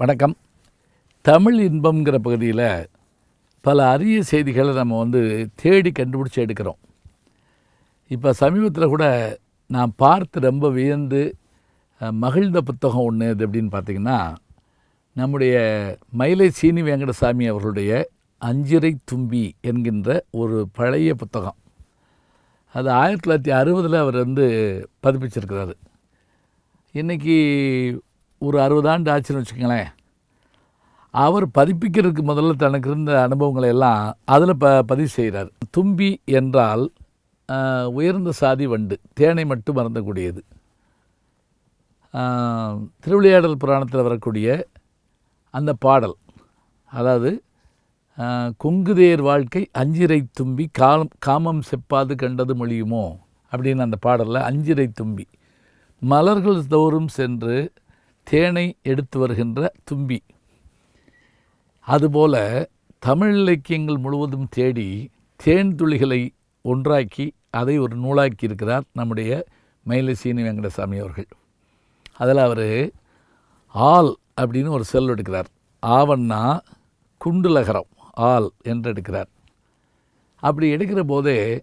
வணக்கம். தமிழ் இன்பம்ங்கிற பகுதியில் பல அரிய செய்திகளை நம்ம வந்து தேடி கண்டுபிடிச்சி எடுக்கிறோம். இப்போ சமீபத்தில் கூட நான் பார்த்து ரொம்ப வியந்து மகிழ்ந்த புத்தகம் ஒன்று இது எப்படின்னு பார்த்தீங்கன்னா நம்முடைய மயிலை சீனி வெங்கடசாமி அவர்களுடைய அஞ்சிரை தும்பி என்கின்ற ஒரு பழைய புத்தகம். அது ஆயிரத்தி தொள்ளாயிரத்தி அறுபதில் அவர் வந்து பதிப்பிச்சிருக்கிறாரு. இன்றைக்கி ஒரு அறுபது ஆண்டு ஆச்சுன்னு வச்சுக்கோங்களேன். அவர் பதிப்பிக்கிறதுக்கு முதல்ல தனக்கு இருந்த அனுபவங்களை எல்லாம் அதில் ப பதிவு செய்கிறார் தும்பி என்றால் உயர்ந்த சாதி வண்டு தேனை மட்டும் மறந்தக்கூடியது. திருவிளையாடல் புராணத்தில் வரக்கூடிய அந்த பாடல் அதாவது ஆஹ், கொங்குதேர் வாழ்க்கை அஞ்சிரை தும்பி காலம் காமம் செப்பாது கண்டது மொழியுமோ? அப்படின்னு அந்த பாடலில் அஞ்சிரை தும்பி. மலர்கள் தோறும் சென்று தேனை எடுத்து வருகின்ற தும்பி. அதுபோல தமிழ் இலக்கியங்கள் முழுவதும் தேடி தேன் துளிகளை ஒன்றாக்கி அதை ஒரு நூலாக்கி இருக்கிறார் நம்முடைய மயிலசீனி வெங்கடசாமி அவர்கள். அதில் அவர் ஆல் அப்படின்னு ஒரு செல் எடுக்கிறார். ஆவண்ணா குண்டுலகரம் ஆல் என்று எடுக்கிறார். அப்படி எடுக்கிற போதே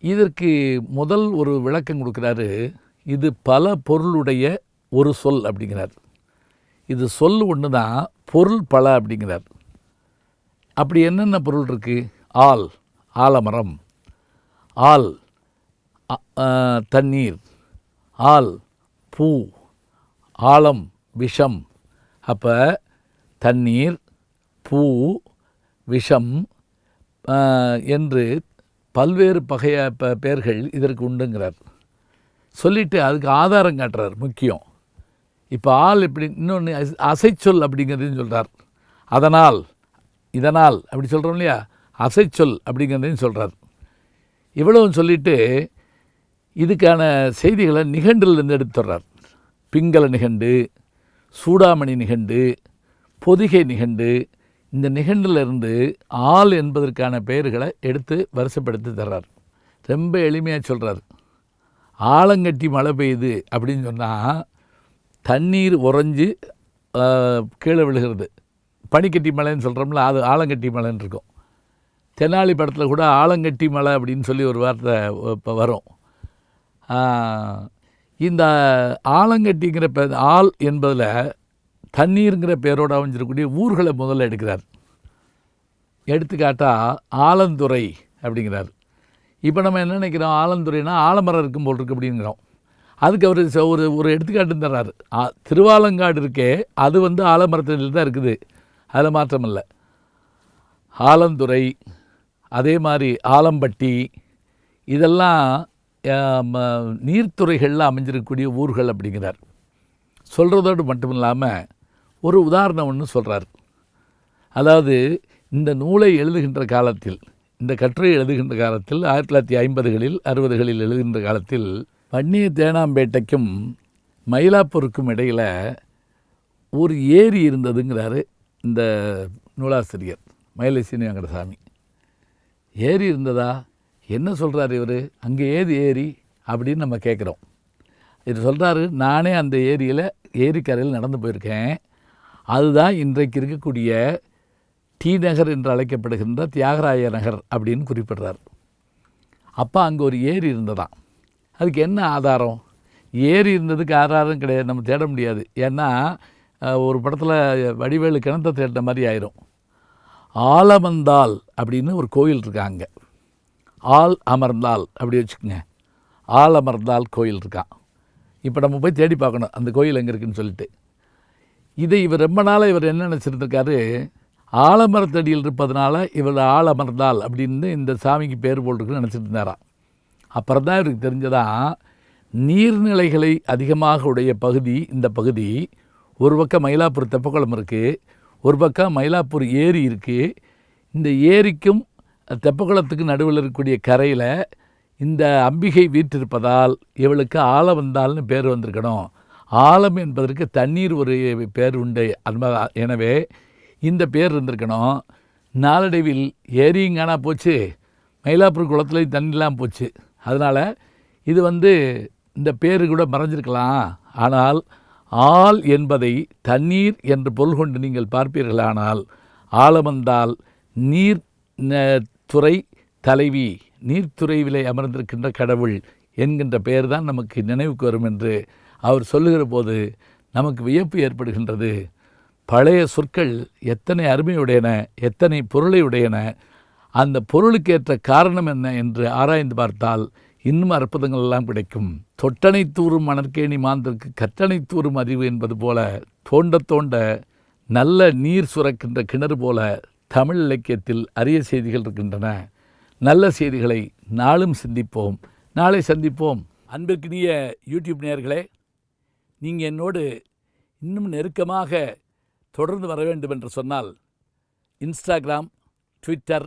இதற்கு முதல் ஒரு விளக்கம் கொடுக்குறாரு இது பல பொருளுடைய ஒரு சொல் அப்படிங்கிறார். இது சொல் ஒன்று தான் பொருள் பல அப்படிங்கிறார். அப்படி என்னென்ன பொருள் இருக்குது ஆல் ஆலமரம். ஆல் அ- தண்ணீர். ஆல் பூ. ஆழம் விஷம். அப்போ தண்ணீர் பூ விஷம் என்று பல்வேறு பகைய பெயர்கள் இதற்கு உண்டுங்கிறார். சொல்லிட்டு அதுக்கு ஆதாரம் காட்டுறார் முக்கியம். இப்போ ஆள் இப்படி இன்னொன்று அசைச்சொல் அப்படிங்கிறதையும் சொல்கிறார் அதனால் இதனால் அப்படி சொல்கிறோம் இல்லையா? அசைச்சொல் அப்படிங்கிறதையும் சொல்கிறார் இவ்வளவும் சொல்லிட்டு இதுக்கான செய்திகளை நிகண்டிலிருந்து எடுத்துடுறார் பிங்கள நிகண்டு சூடாமணி நிகண்டு பொதிகை நிகண்டு இந்த நிகண்டிலிருந்து ஆள் என்பதற்கான பெயர்களை எடுத்து வரிசைப்படுத்தி தர்றார். ரொம்ப எளிமையாக சொல்கிறார் ஆலங்கட்டி மழை பெய்யுது அப்படின்னு சொன்னால் தண்ணீர் உறைஞ்சி கீழே விழுகிறது. பனிக்கட்டி மலைன்னு சொல்கிறோம்ல அது ஆலங்கட்டி மலைன்னு இருக்கும். தெனாலி படத்தில் கூட ஆலங்கட்டி மலை அப்படின்னு சொல்லி ஒரு வார்த்தை இப்போ வரும். இந்த ஆலங்கட்டிங்கிற பே ஆள் என்பதில் தண்ணீருங்கிற பேரோடு அமைஞ்சிருக்கக்கூடிய ஊர்களை முதல்ல எடுக்கிறார். எடுத்துக்காட்டால் ஆலந்துறை அப்படிங்கிறார். இப்போ நம்ம என்ன நினைக்கிறோம்? ஆலந்துறைனா ஆலமரம் இருக்கும் போல் இருக்கு அப்படிங்கிறோம். அதுக்கு அவர் ஒரு ஒரு எடுத்துக்காட்டு தர்றாரு. திருவாலங்காடு இருக்கே அது வந்து ஆலமரத்தில் தான் இருக்குது. அதில் மாற்றம் இல்லை. ஆலந்துறை அதே மாதிரி ஆலம்பட்டி இதெல்லாம் நீர்த்துறைகளில் அமைஞ்சிருக்கக்கூடிய ஊர்கள் அப்படிங்கிறார். சொல்கிறதோடு மட்டும் இல்லாமல் ஒரு உதாரணம் ஒன்று சொல்கிறார் அதாவது இந்த நூலை எழுதுகின்ற காலத்தில் இந்த கட்டுரை எழுதுகின்ற காலத்தில் ஆயிரத்தி தொள்ளாயிரத்தி ஐம்பதுகளில் அறுபதுகளில் எழுதுகின்ற காலத்தில் வன்னிய தேனாம்பேட்டைக்கும் மயிலாப்பூருக்கும் இடையில் ஒரு ஏரி இருந்ததுங்கிறாரு இந்த நூலாசிரியர் மயிலை சீனி வெங்கடசாமி ஏரி இருந்ததா? என்ன சொல்கிறார் இவர்? அங்கே ஏது ஏரி? அப்படின்னு நம்ம கேட்குறோம் இது சொல்கிறாரு நானே அந்த ஏரியில் ஏரிக்கரையில் நடந்து போயிருக்கேன். அதுதான் இன்றைக்கு இருக்கக்கூடிய டி நகர் என்று அழைக்கப்படுகின்ற தியாகராய நகர் அப்படின்னு குறிப்பிடுறார். அப்போ அங்கே ஒரு ஏரி இருந்ததான் அதுக்கு என்ன ஆதாரம்? ஏரி இருந்ததுக்கு ஆதாரம் கிடையாது நம்ம தேட முடியாது. ஏன்னா ஒரு படத்தில் வடிவேலு கிணத்த தேடின மாதிரி ஆயிரும். ஆலமந்தால் அப்படின்னு ஒரு கோயில் இருக்காங்க ஆள் அமர்ந்தால் அப்படி வச்சுக்கோங்க. ஆள் அமர்ந்தால் கோயில் இருக்கான் இப்போ நம்ம போய் தேடி பார்க்கணும் அந்த கோயில் எங்கே இருக்குன்னு சொல்லிட்டு. இதை இவர் ரொம்ப நாளாக இவர் என்ன நினச்சிருந்துருக்காரு? ஆலமரத்தடியில் இருப்பதனால இவர் ஆலமர்ந்தால் அப்படின்னு இந்த சாமிக்கு பேர் போட்டிருக்குன்னு நினச்சிட்டு இருந்தாராம் அப்புறம் தான் இவருக்கு தெரிஞ்சதான் நீர்நிலைகளை அதிகமாக உடைய பகுதி இந்த பகுதி ஒரு பக்கம் மயிலாப்பூர் தெப்பக்குளம் இருக்குது ஒரு பக்கம் மயிலாப்பூர் ஏரி இருக்குது இந்த ஏரிக்கும் தெப்பக்குளத்துக்கு நடுவில் இருக்கக்கூடிய கரையில் இந்த அம்பிகை வீற்றிருப்பதால் இவளுக்கு ஆழம் வந்தால்னு பேர் வந்திருக்கணும். ஆழம் என்பதற்கு தண்ணீர் ஒரு பேர் உண்டு. அன்பா எனவே இந்த பேர் இருந்திருக்கணும் நாளடைவில் ஏரியும் காணா போச்சு. மயிலாப்பூர் குளத்துலேயும் தண்ணிலாம் போச்சு. அதனால் இது வந்து இந்த பேர் கூட மறைஞ்சிருக்கலாம். ஆனால் ஆள் என்பதை தண்ணீர் என்று பொருள் கொண்டு நீங்கள் பார்ப்பீர்களானால் ஆழமந்தால் நீர் துறை தலைவி நீர்த்துறைவிலே அமர்ந்திருக்கின்ற கடவுள் என்கின்ற பெயர் தான் நமக்கு நினைவுக்கு வரும் என்று அவர் சொல்லுகிற போது நமக்கு வியப்பு ஏற்படுகின்றது. பழைய சொற்கள் எத்தனை அருமையுடையன எத்தனை பொருளை உடையன அந்த பொருளுக்கேற்ற காரணம் என்ன என்று ஆராய்ந்து பார்த்தால் இன்னும் அற்புதங்கள் எல்லாம் கிடைக்கும். தொட்டனை தூறும் மணற்கேணி மாந்தருக்கு கற்றனை தூறும் அறிவு என்பது போல தோண்ட தோண்ட நல்ல நீர் சுரக்கின்ற கிணறு போல தமிழ் இலக்கியத்தில் அரிய செய்திகள் இருக்கின்றன. நல்ல செய்திகளை நாளும் சிந்திப்போம். நாளை சந்திப்போம். அன்பிற்கினிய யூடியூப் நேயர்களே நீங்கள் என்னோடு இன்னும் நெருக்கமாக தொடர்ந்து வர வேண்டும் என்று சொன்னால் இன்ஸ்டாகிராம் ட்விட்டர்